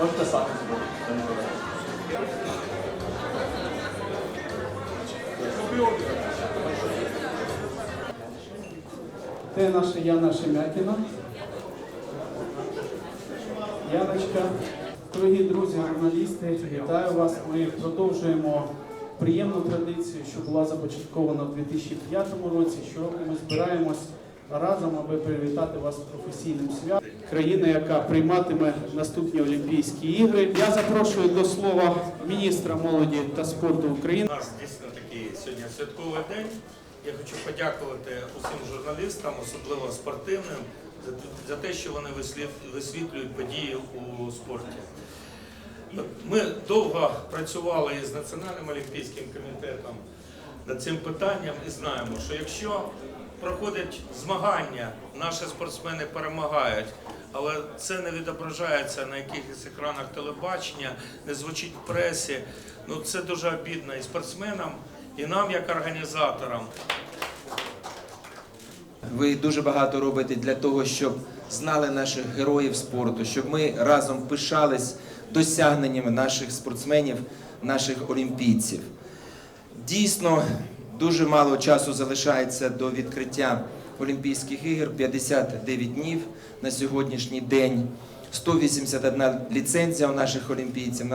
Можете самі зробити. Це наша Яна Шемякіна. Яночка. Дорогі друзі, журналісти, вітаю вас. Ми продовжуємо приємну традицію, що була започаткована в 2005 році. Щороку ми збираємось разом, аби привітати вас з професійним святом. Країна, яка прийматиме наступні Олімпійські ігри. Я запрошую до слова міністра молоді та спорту України. У нас дійсно такий сьогодні святковий день. Я хочу подякувати усім журналістам, особливо спортивним, за, те, що вони висвітлюють події у спорті. Ми довго працювали із Національним олімпійським комітетом над цим питанням і знаємо, що якщо проходять змагання, наші спортсмени перемагають, але це не відображається на якихось екранах телебачення, не звучить в пресі. Ну це дуже обідно і спортсменам, і нам, як організаторам. Ви дуже багато робите для того, щоб знали наших героїв спорту, щоб ми разом пишались досягненнями наших спортсменів, наших олімпійців. Дійсно, дуже мало часу залишається до відкриття Олімпійських ігор 59 днів на сьогоднішній день. 181 ліцензія у наших олімпійців.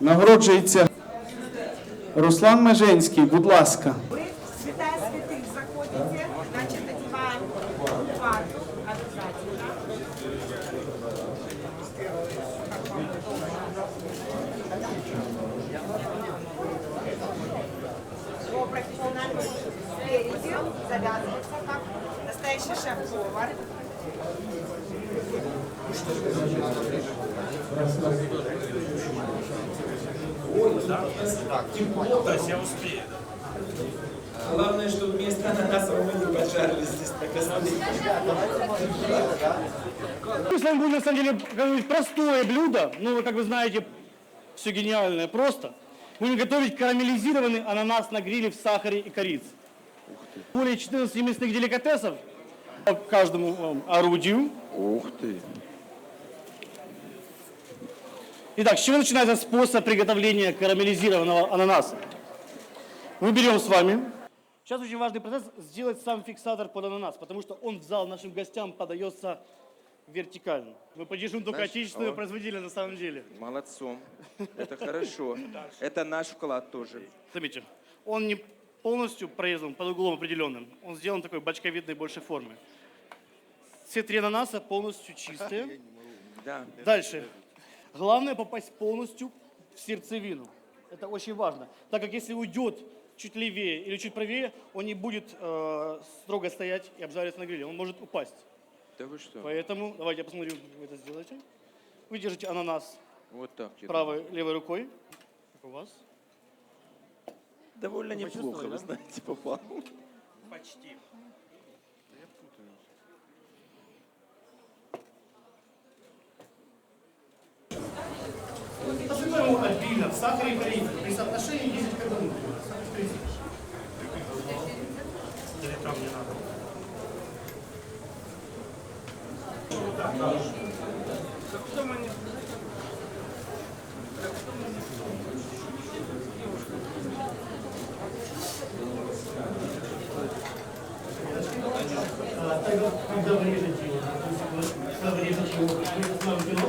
Нагороджується Руслан Меженський, будь ласка. Святых заходите, значит, одеваем вату обязательно. По профессиональному спереди завязывается как настоящий шеф-повар. То есть я успею. Пожарили здесь с вами будем, на самом деле, готовить простое блюдо, но, вы, как вы знаете, все гениальное просто. Будем готовить карамелизированный ананас на гриле в сахаре и корице. Более 14 мясных деликатесов по каждому орудию. Ух ты! Итак, с чего начинается способ приготовления карамелизированного ананаса? Мы берем с вами. Сейчас очень важный процесс сделать сам фиксатор под ананас, потому что он в зал нашим гостям подается вертикально. Мы поддержим только Знаешь, отечественного о. производителя на самом деле. Молодцом. Это хорошо. Это наш вклад тоже. Заметьте, он не полностью прорезан под углом определенным. Он сделан такой бочковидной большей формы. Все три ананаса полностью чистые. Да. Дальше. Главное попасть полностью в сердцевину. Это очень важно. Так как если уйдет чуть левее или чуть правее, он не будет э, строго стоять и обжариваться на гриле. Он может упасть. Да вы что? Поэтому, давайте я посмотрю, как вы это сделаете. Вы держите ананас Вот так. правой, левой рукой. Как у вас? Довольно неплохо, почувствовали, вы да? знаете, попал. Почти. Посыпаем его обильно в сахаре и корице при соотношении 10 к 1. Или там не надо. Когда вы режете его, то есть вы, когда вы режете его, вы останавливаете его.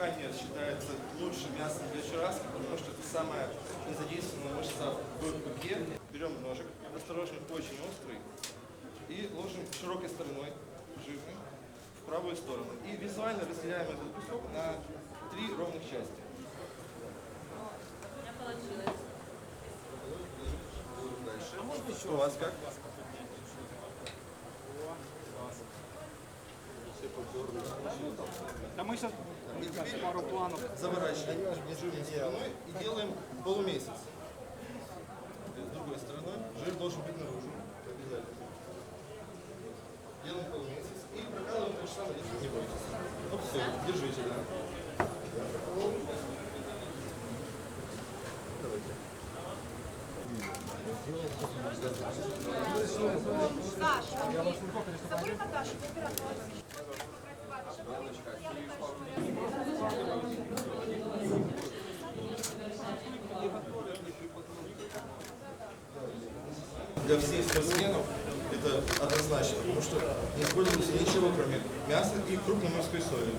Пиканье считается лучшим мясом для чураско? Потому что это самая незадействованная мышца в быке. берем ножик, осторожно, очень острый, и ложим широкой стороной, жирный, в правую сторону. И визуально разделяем этот кусок на три ровных части. Дальше. У вас как? Да мы сейчас И теперь заворачиваем стороной и делаем полумесяц. С другой стороной жир должен быть наружу. Обязательно. Делаем полумесяц и прокалываем то же самое, если не бойтесь. Ну все, держите, да. Для всех спортсменов это однозначно, потому что не используется ничего, кроме мяса и крупной морской соли.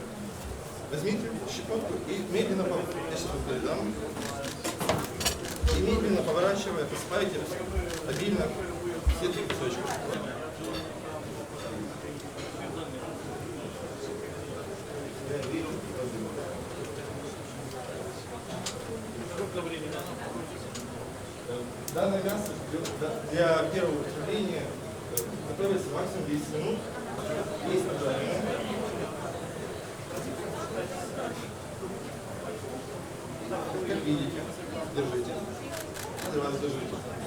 Возьмите щепотку и медленно, я сейчас и медленно поворачивая, посыпайте обильно все эти кусочки. Данное мясо для первого употребления готовится максимум 10 минут. Есть прожаренное. Как видите. Для вас держите. Сейчас